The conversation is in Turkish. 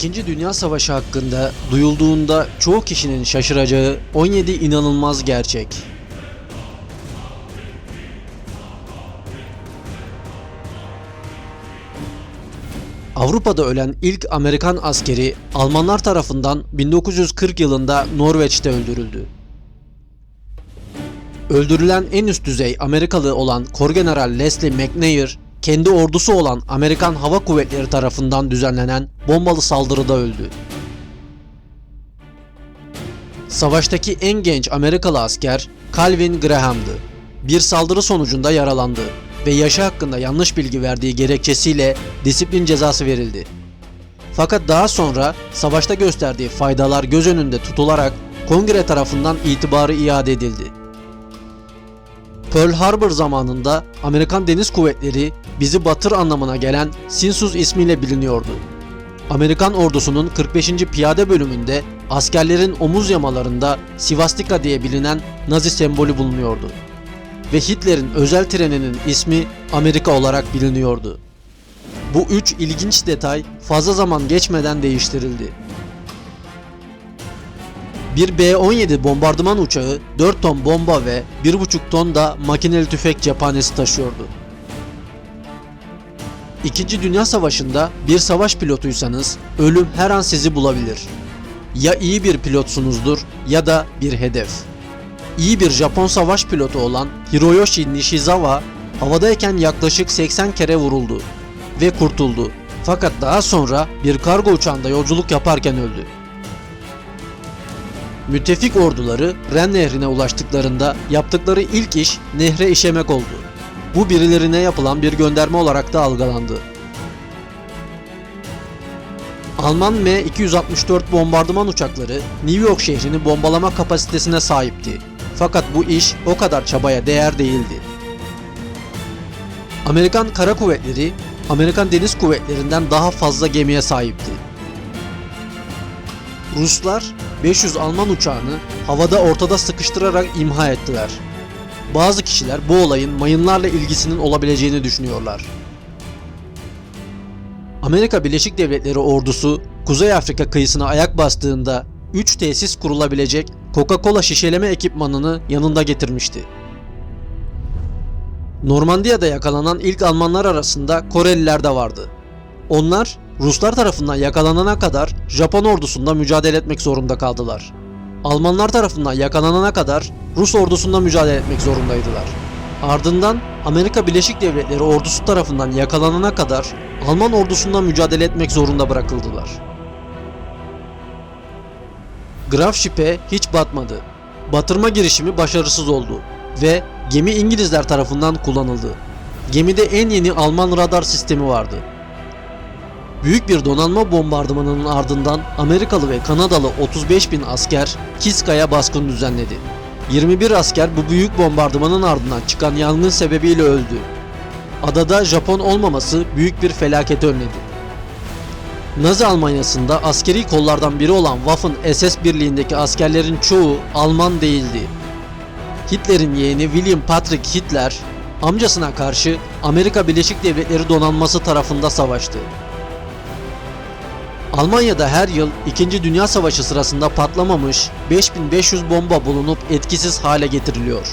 İkinci Dünya Savaşı hakkında duyulduğunda çoğu kişinin şaşıracağı 17 inanılmaz gerçek. Avrupa'da ölen ilk Amerikan askeri Almanlar tarafından 1940 yılında Norveç'te öldürüldü. Öldürülen en üst düzey Amerikalı olan Korgeneral Leslie McNair, kendi ordusu olan Amerikan Hava Kuvvetleri tarafından düzenlenen bombalı saldırıda öldü. Savaştaki en genç Amerikalı asker Calvin Graham'dı. Bir saldırı sonucunda yaralandı ve yaşı hakkında yanlış bilgi verdiği gerekçesiyle disiplin cezası verildi. Fakat daha sonra savaşta gösterdiği faydalar göz önünde tutularak kongre tarafından itibarı iade edildi. Pearl Harbor zamanında Amerikan Deniz Kuvvetleri bizi batır anlamına gelen Sinsus ismiyle biliniyordu. Amerikan ordusunun 45. Piyade bölümünde askerlerin omuz yamalarında Sivastika diye bilinen Nazi sembolü bulunuyordu. Ve Hitler'in özel treninin ismi Amerika olarak biliniyordu. Bu üç ilginç detay fazla zaman geçmeden değiştirildi. Bir B-17 bombardıman uçağı 4 ton bomba ve 1,5 ton da makineli tüfek cephanesi taşıyordu. İkinci Dünya Savaşı'nda bir savaş pilotuysanız ölüm her an sizi bulabilir. Ya iyi bir pilotsunuzdur ya da bir hedef. İyi bir Japon savaş pilotu olan Hiroyoshi Nishizawa havadayken yaklaşık 80 kere vuruldu ve kurtuldu. Fakat daha sonra bir kargo uçağında yolculuk yaparken öldü. Müttefik orduları Ren Nehri'ne ulaştıklarında yaptıkları ilk iş nehre işemek oldu. Bu birilerine yapılan bir gönderme olarak da algılandı. Alman M264 bombardıman uçakları New York şehrini bombalama kapasitesine sahipti. Fakat bu iş o kadar çabaya değer değildi. Amerikan Kara Kuvvetleri, Amerikan Deniz Kuvvetleri'nden daha fazla gemiye sahipti. Ruslar 500 Alman uçağını havada ortada sıkıştırarak imha ettiler. Bazı kişiler bu olayın mayınlarla ilgisinin olabileceğini düşünüyorlar. Amerika Birleşik Devletleri ordusu Kuzey Afrika kıyısına ayak bastığında 3 tesis kurulabilecek Coca-Cola şişeleme ekipmanını yanında getirmişti. Normandiya'da yakalanan ilk Almanlar arasında Koreliler de vardı. Onlar Ruslar tarafından yakalanana kadar Japon ordusunda mücadele etmek zorunda kaldılar. Almanlar tarafından yakalanana kadar Rus ordusunda mücadele etmek zorundaydılar. Ardından Amerika Birleşik Devletleri ordusu tarafından yakalanana kadar Alman ordusunda mücadele etmek zorunda bırakıldılar. Graf Ship'e hiç batmadı. Batırma girişimi başarısız oldu ve gemi İngilizler tarafından kullanıldı. Gemide en yeni Alman radar sistemi vardı. Büyük bir donanma bombardımanının ardından Amerikalı ve Kanadalı 35 bin asker Kiska'ya baskın düzenledi. 21 asker bu büyük bombardımanın ardından çıkan yangın sebebiyle öldü. Adada Japon olmaması büyük bir felaket önledi. Nazi Almanyası'nda askeri kollardan biri olan Waffen SS birliğindeki askerlerin çoğu Alman değildi. Hitler'in yeğeni William Patrick Hitler, amcasına karşı Amerika Birleşik Devletleri donanması tarafında savaştı. Almanya'da her yıl 2. Dünya Savaşı sırasında patlamamış 5500 bomba bulunup etkisiz hale getiriliyor.